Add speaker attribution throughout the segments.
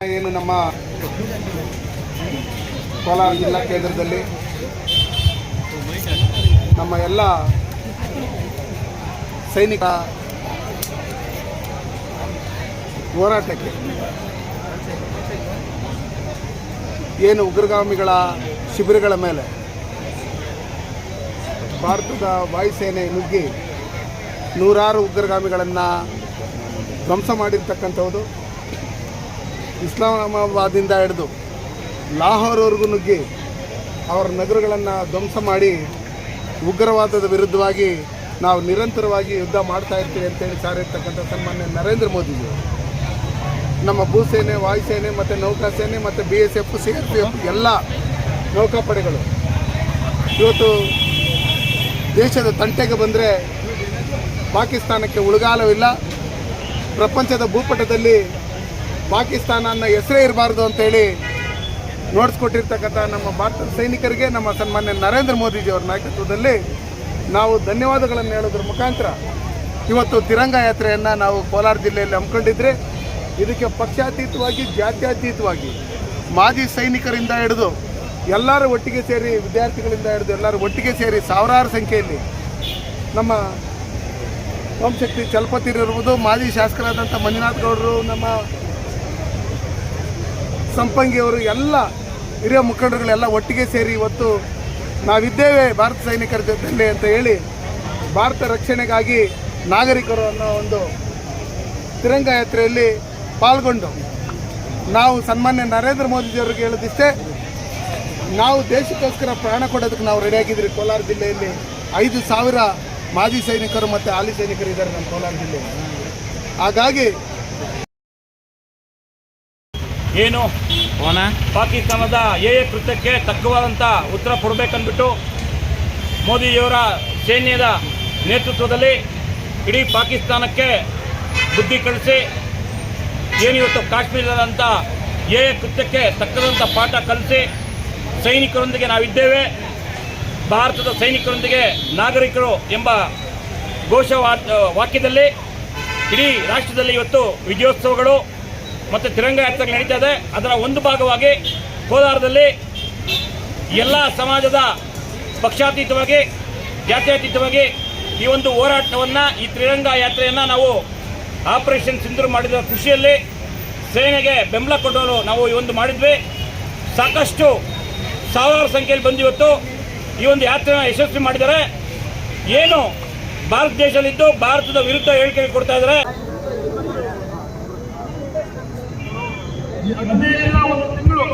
Speaker 1: ಏನು ನಮ್ಮ ಕೋಲಾರ ಜಿಲ್ಲಾ ಕೇಂದ್ರದಲ್ಲಿ ನಮ್ಮ ಎಲ್ಲ ಸೈನಿಕ ಹೋರಾಟಕ್ಕೆ ಏನು ಉಗ್ರಗಾಮಿಗಳ ಶಿಬಿರಗಳ ಮೇಲೆ ಭಾರತದ ವಾಯುಸೇನೆ ನುಗ್ಗಿ ನೂರಾರು ಉಗ್ರಗಾಮಿಗಳನ್ನು ಧ್ವಂಸ ಮಾಡಿರ್ತಕ್ಕಂಥದ್ದು. ಇಸ್ಲಾಮಾಬಾದಿಂದ ಹಿಡಿದು ಲಾಹೋರ್ವರೆಗೂ ನುಗ್ಗಿ ಅವರ ನಗರಗಳನ್ನು ಧ್ವಂಸ ಮಾಡಿ ಉಗ್ರವಾದದ ವಿರುದ್ಧವಾಗಿ ನಾವು ನಿರಂತರವಾಗಿ ಯುದ್ಧ ಮಾಡ್ತಾ ಇರ್ತೀವಿ ಅಂತೇಳಿ ಸಾರಿರ್ತಕ್ಕಂಥ ಸನ್ಮಾನ್ಯ ನರೇಂದ್ರ ಮೋದಿಜಿ ನಮ್ಮ ಭೂಸೇನೆ, ವಾಯುಸೇನೆ ಮತ್ತು ನೌಕಾಸೇನೆ ಮತ್ತು B S F, C R P F ಎಲ್ಲ ನೌಕಾಪಡೆಗಳು. ಇವತ್ತು ದೇಶದ ತಂಟೆಗೆ ಬಂದರೆ ಪಾಕಿಸ್ತಾನಕ್ಕೆ ಉಳಗಾಲವಿಲ್ಲ. ಪ್ರಪಂಚದ ಭೂಪಟದಲ್ಲಿ ಪಾಕಿಸ್ತಾನ ಅನ್ನೋ ಹೆಸರೇ ಇರಬಾರ್ದು ಅಂತೇಳಿ ನೋಡಿಸ್ಕೊಟ್ಟಿರ್ತಕ್ಕಂಥ ನಮ್ಮ ಭಾರತದ ಸೈನಿಕರಿಗೆ ನಮ್ಮ ಸನ್ಮಾನ್ಯ ನರೇಂದ್ರ ಮೋದಿಜಿಯವರ ನಾಯಕತ್ವದಲ್ಲಿ ನಾವು ಧನ್ಯವಾದಗಳನ್ನು ಹೇಳೋದ್ರ ಮುಖಾಂತರ ಇವತ್ತು ತಿರಂಗ ಯಾತ್ರೆಯನ್ನು ನಾವು ಕೋಲಾರ ಜಿಲ್ಲೆಯಲ್ಲಿ ಹಮ್ಮಿಕೊಂಡಿದ್ರೆ ಇದಕ್ಕೆ ಪಕ್ಷಾತೀತವಾಗಿ, ಜಾತ್ಯಾತೀತವಾಗಿ ಮಾಜಿ ಸೈನಿಕರಿಂದ ಹಿಡಿದು ಎಲ್ಲರೂ ಒಟ್ಟಿಗೆ ಸೇರಿ, ವಿದ್ಯಾರ್ಥಿಗಳಿಂದ ಹಿಡಿದು ಎಲ್ಲರೂ ಒಟ್ಟಿಗೆ ಸೇರಿ ಸಾವಿರಾರು ಸಂಖ್ಯೆಯಲ್ಲಿ ನಮ್ಮ ಓಂಶಕ್ತಿ ಚಲಪತಿರಿರ್ಬೋದು ಮಾಜಿ ಶಾಸಕರಾದಂಥ ಮಂಜುನಾಥ್ ಗೌಡರು, ನಮ್ಮ ಸಂಪಂಗಿಯವರು ಎಲ್ಲ ಹಿರಿಯ ಮುಖಂಡರುಗಳೆಲ್ಲ ಒಟ್ಟಿಗೆ ಸೇರಿ ಇವತ್ತು ನಾವಿದ್ದೇವೆ ಭಾರತ ಸೈನಿಕರ ಜೊತೆಯಲ್ಲಿ ಅಂತ ಹೇಳಿ ಭಾರತ ರಕ್ಷಣೆಗಾಗಿ ನಾಗರಿಕರು ಅನ್ನೋ ಒಂದು ತಿರಂಗ ಯಾತ್ರೆಯಲ್ಲಿ ಪಾಲ್ಗೊಂಡು ನಾವು ಸನ್ಮಾನ್ಯ ನರೇಂದ್ರ ಮೋದಿಜಿಯವ್ರಿಗೆ ಹೇಳೋದಿಷ್ಟೇ, ನಾವು ದೇಶಕ್ಕೋಸ್ಕರ ಪ್ರಾಣ ಕೊಡೋದಕ್ಕೆ ನಾವು ರೆಡಿಯಾಗಿದ್ದೀರಿ ಕೋಲಾರ ಜಿಲ್ಲೆಯಲ್ಲಿ ಐದು ಸಾವಿರ ಮಾಜಿ ಸೈನಿಕರು ಮತ್ತು ಹಾಲಿ ಸೈನಿಕರು ಇದ್ದಾರೆ ನಮ್ಮ ಕೋಲಾರ ಜಿಲ್ಲೆಯಲ್ಲಿ. ಹಾಗಾಗಿ
Speaker 2: ಏನು? ಪಾಕಿಸ್ತಾನದ ಎ ಎ ಕೃತ್ಯಕ್ಕೆ ತಕ್ಕವಾದಂಥ ಉತ್ತರ ಕೊಡಬೇಕಂದ್ಬಿಟ್ಟು ಮೋದಿಯವರ ಸೈನ್ಯದ ನೇತೃತ್ವದಲ್ಲಿ ಇಡೀ ಪಾಕಿಸ್ತಾನಕ್ಕೆ ಬುದ್ಧಿ ಕಳಿಸಿ ಏನಿವತ್ತು ಕಾಶ್ಮೀರದಂಥ ಎ ಎ ಕೃತ್ಯಕ್ಕೆ ತಕ್ಕದಂಥ ಪಾಠ ಕಲಿಸಿ ಸೈನಿಕರೊಂದಿಗೆ ನಾವಿದ್ದೇವೆ. ಭಾರತದ ಸೈನಿಕರೊಂದಿಗೆ ನಾಗರಿಕರು ಎಂಬ ಘೋಷ ವಾಕ್ಯದಲ್ಲಿ ಇಡೀ ರಾಷ್ಟ್ರದಲ್ಲಿ ಇವತ್ತು ವಿಜಯೋತ್ಸವಗಳು ಮತ್ತು ತಿರಂಗ ಯಾತ್ರೆಗಳು ನಡೀತಾ ಇದೆ ಅದರ ಒಂದು ಭಾಗವಾಗಿ ಕೋಲಾರದಲ್ಲಿ ಎಲ್ಲ ಸಮಾಜದ ಪಕ್ಷಾತೀತವಾಗಿ, ಜಾತ್ಯತೀತವಾಗಿ ಈ ಒಂದು ಹೋರಾಟವನ್ನು, ಈ ತ್ರಿರಂಗ ಯಾತ್ರೆಯನ್ನು ನಾವು ಆಪರೇಷನ್ ಸಿಂಧೂರು ಮಾಡಿದ ಖುಷಿಯಲ್ಲಿ ಸೇನೆಗೆ ಬೆಂಬಲ ಕೊಟ್ಟವರು ನಾವು ಈ ಒಂದು ಮಾಡಿದ್ವಿ. ಸಾಕಷ್ಟು ಸಾವಿರಾರು ಸಂಖ್ಯೆಯಲ್ಲಿ ಬಂದಿವತ್ತು ಈ ಒಂದು ಯಾತ್ರೆನ ಯಶಸ್ವಿ ಮಾಡಿದ್ದಾರೆ. ಏನು ಭಾರತ ದೇಶದಲ್ಲಿದ್ದು ಭಾರತದ ವಿರುದ್ಧ ಹೇಳಿಕೆ ಕೊಡ್ತಾ ಇದ್ದಾರೆ.
Speaker 3: ಹದಿನೈದರಿಂದ ಒಂದು ತಿಂಗಳು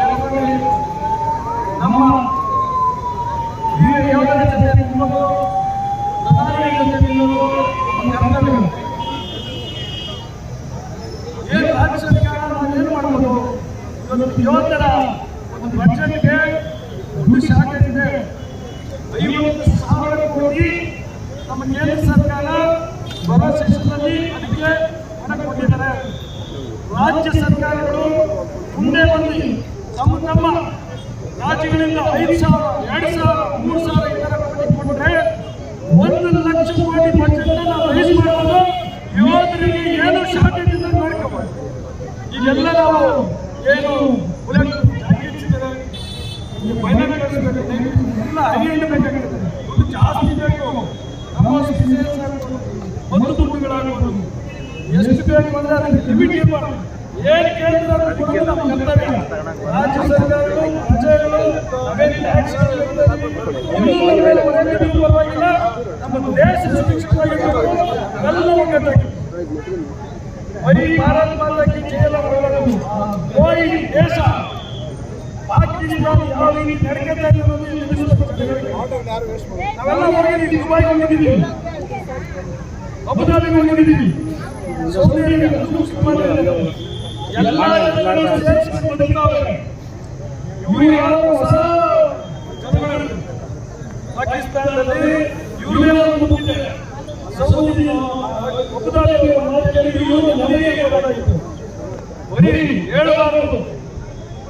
Speaker 3: ಕೆಲಸದಲ್ಲಿ ನಮ್ಮ ಹಿರಿಯ ಯೋಧರ ಜೊತೆ ನಿಲ್ಲೋದು ಪ್ರಧಾನಿಗಳ ಜೊತೆ ನಮ್ಮ ಕರ್ತವ್ಯ. ಏನು ರಾಜ್ಯ ಸರ್ಕಾರ ನಾವು ಏನು ಮಾಡ್ಬೋದು? ಇವತ್ತು ಯೋಧರ ಒಂದು ಬಜೆಟ್ಗೆ ದುಡ್ಡು ಸಾವಿರ ಕೋಟಿ ನಮ್ಮ ಕೇಂದ್ರ ಸರ್ಕಾರ ಬರೋ ರಾಜ್ಯ ಸರ್ಕಾರಗಳು ಮುಂದೆ ಬಂದು ತಮ್ಮ ತಮ್ಮ ರಾಜ್ಯಗಳಿಂದ ಐದು ಸಾವಿರ, ಎರಡು ಸಾವಿರ, ಮೂರು ಸಾವಿರ ಇದರ ಕೊಟ್ಟರೆ ಒಂದು ಲಕ್ಷ ಕೋಟಿ ಬಜೆಟ್ ನಾವು ರೈಸ್ ಯೋಧರಿಗೆ ಏನು ಶಾರ್ಟೇಜ್ ಇಲ್ಲ ಈಗೆಲ್ಲ ನಾವು ಏನು ಜಾಸ್ತಿ ಬೇಕು ನಮ್ಮ ಒಂದು ದುಡ್ಡುಗಳಾಗ್ಬೋದು. ಎಷ್ಟು ಬೇಕು ಅಂದ್ರೆ ಅದಕ್ಕೆ ಲಿಮಿಟ್ ಇರಬಾರ್ದು ಏನು ಕೇಳಿದ್ರೆ ಅದನ್ನ ಕೊಡೋದು ನಮ್ಮ ಕರ್ತವ್ಯ ರಾಜ್ಯ ಸರ್ಕಾರಗಳು ಪ್ರಜೆಗಳು ಅವೇನು ಟ್ಯಾಕ್ಸ್ ಇನ್ನೂರ ಮೇಲೆ ಹೊರೆ ಬಿದ್ದು ಪರವಾಗಿಲ್ಲ ನಮ್ಮ ದೇಶ ಸುರಕ್ಷಿತವಾಗಿರ್ಬೇಕು ಎಲ್ಲವೂ ಬೇಕಾಗಿದೆ ಬರೀ ಭಾರತ ಮಾತಾ ಕಿ ಜಯ ಎಲ್ಲ ಬರಬಾರದು ಕೋಯಿ ದೇಶ ಪಾಕಿಸ್ತಾನ ಯಾವ ರೀತಿ ನಡ್ಕೊತಾ ಇದೆ ಅನ್ನೋದು ಇಲ್ಲಿ ನಿಲ್ಲಿಸ್ಬೇಕು ಜನಗಳಿಗೆ. ನಾವೆಲ್ಲ ಹೋಗಿದ್ದೀವಿ ದುಬೈಗೆ ಹೋಗಿದ್ದೀವಿ ಅಬುದಾಬಿಗೆ ಹೋಗಿದ್ದೀವಿ ಪಾಕಿಸ್ತಾನದಲ್ಲಿ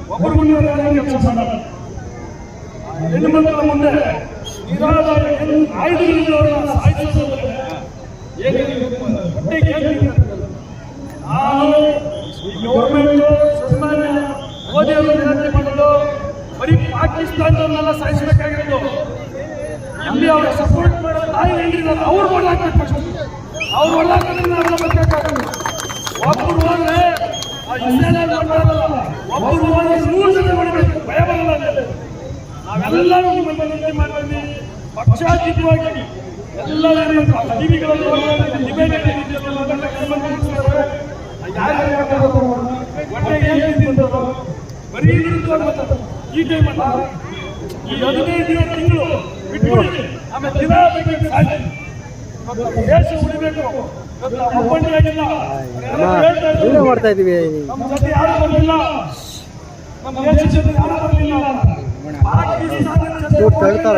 Speaker 3: ಒಬ್ಬರು ಹೆಣ್ಣು ಮಕ್ಕಳ ಮುಂದೆ ನಿರಾಧಾರ ಆಯುಧಗಳಿಂದ ಅವರನ್ನ ಸಾಯಿಸೋದು ಏಕೆ ಹೊಟ್ಟೆ ಕೇಳ್ತೀನಿ ನಾನು ಗೌರ್ಮೆಂಟ್ ಸನ್ಮಾನ್ಯ ಮೋದಿ ಅವರು ವಿನಂತಿ ಮಾಡೋದು ಬರೀ ಪಾಕಿಸ್ತಾನದವ್ರನ್ನೆಲ್ಲ ಸಾಯಿಸಬೇಕಾಗಿರೋದು. ಇಲ್ಲಿ ಅವ್ರ ಸಪೋರ್ಟ್ ಮಾಡೋ ತಾಯಿ ಹೇಳಿದ್ರು ಅವ್ರು ಒಳ್ಳಾಕ್ಬೇಕು ಅವ್ರು ಒಳ್ಳಾಕಿದ್ರೆ ನಾವೆಲ್ಲ ಬರ್ಬೇಕಾಗಲ್ಲ ಒಬ್ಬರು ಹೋದ್ರೆ ಒಬ್ಬರು ಹೋದ್ರೆ ನೂರು ಜನ ಮಾಡಬೇಕು, ಭಯ ಬರಲ್ಲ. ನಾವೆಲ್ಲರೂ ನಿಮ್ಮ ವಿನಂತಿ ಮಾಡ್ತೀವಿ, ಪಕ್ಷಾತೀತವಾಗಿ. ಎಲ್ಲರೂ ಟಿವಿಗಳಲ್ಲಿ ಡಿಬೇಟ್ ಬರೀ. ಈ ಈ
Speaker 4: ಮಾಡ್ತಾ ಇದೀವಿ
Speaker 3: ನಮ್ಮ ಜೊತೆ ಯಾರು ನಮ್ಮ
Speaker 4: ತಳ್ತಾರ.